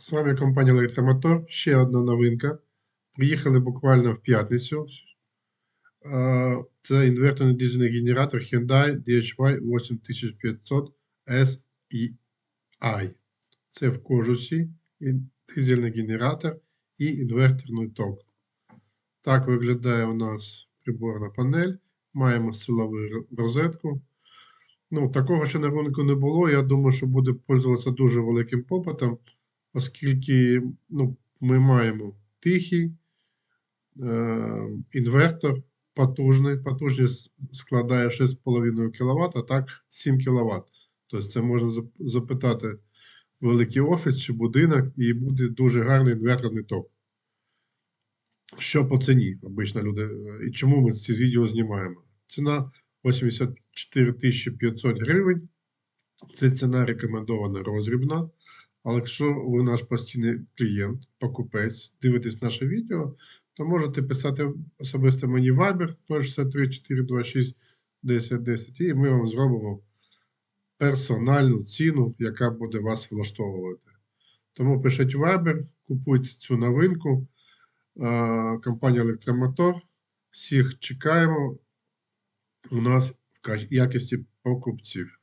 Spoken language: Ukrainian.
З вами компанія Електромотор. Ще одна новинка. Приїхали буквально в п'ятницю. Це інверторний дизельний генератор Hyundai DHY 8500 SEI. Це в кожусі, дизельний генератор і інверторний ток. Так виглядає у нас приборна панель. Маємо силову розетку. Ну, такого ще на ринку не було. Я думаю, що буде пользуватися дуже великим попитом, оскільки ну, ми маємо тихий е, інвертор потужний. Потужність складає 6,5 кВт, а так 7 кВт. Тобто це можна зап- запитати великий офіс чи будинок, і буде дуже гарний інверторний ток. Що по ціні обично люди, і чому ми ці відео знімаємо? Ціна 84 500 гривень. Це ціна рекомендована розрібна. Але якщо ви наш постійний клієнт, покупець, дивитесь наше відео, то можете писати особисто мені Viber 063 426 10 10 і ми вам зробимо персональну ціну, яка буде вас влаштовувати. Тому пишіть Viber, купуйте цю новинку. Е, Компанія Електромотор. Всіх чекаємо у нас в якості покупців.